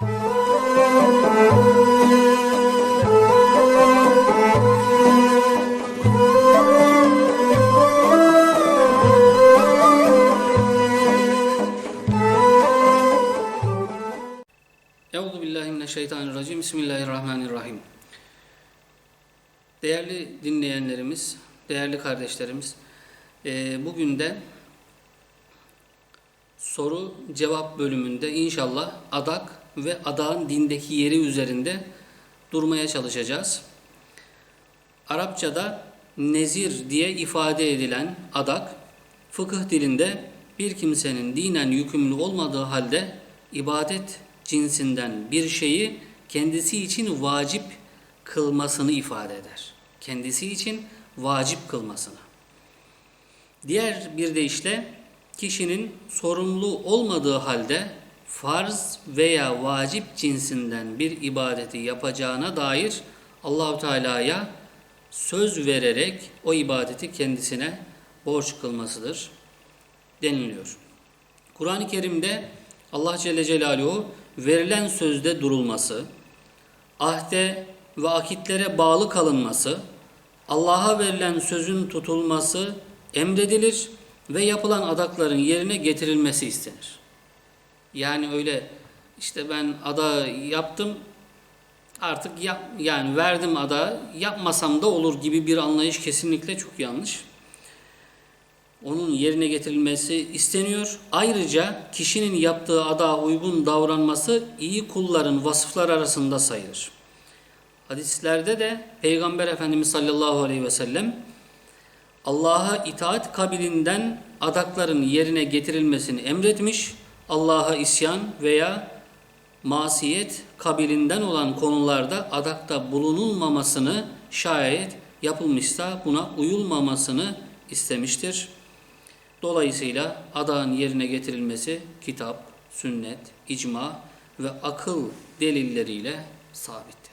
Euzu billahi mineşşeytanirracim. Bismillahirrahmanirrahim. Değerli dinleyenlerimiz, değerli kardeşlerimiz, eee, bugün de soru cevap bölümünde inşallah adak ve adağın dindeki yeri üzerinde durmaya çalışacağız. Arapçada nezir diye ifade edilen adak, fıkıh dilinde bir kimsenin dinen yükümlü olmadığı halde ibadet cinsinden bir şeyi kendisi için vacip kılmasını ifade eder. Kendisi için vacip kılmasını. Diğer bir deyişle kişinin sorumlu olmadığı halde farz veya vacip cinsinden bir ibadeti yapacağına dair Allahu Teala'ya söz vererek o ibadeti kendisine borç kılmasıdır deniliyor. Kur'an-ı Kerim'de Allah Celle Celaluhu verilen sözde durulması, ahde ve akitlere bağlı kalınması, Allah'a verilen sözün tutulması emredilir ve yapılan adakların yerine getirilmesi istenir. Yani öyle işte ben ada yaptım artık yap, yani verdim ada yapmasam da olur gibi bir anlayış kesinlikle çok yanlış. Onun yerine getirilmesi isteniyor. Ayrıca kişinin yaptığı ada uygun davranması iyi kulların vasıflar arasında sayılır. Hadislerde de Peygamber Efendimiz sallallahu aleyhi ve sellem Allah'a itaat kabilinden adakların yerine getirilmesini emretmiş. Allah'a isyan veya masiyet kabilinden olan konularda adakta bulunulmamasını şayet yapılmışsa buna uyulmamasını istemiştir. Dolayısıyla adağın yerine getirilmesi kitap, sünnet, icma ve akıl delilleriyle sabit.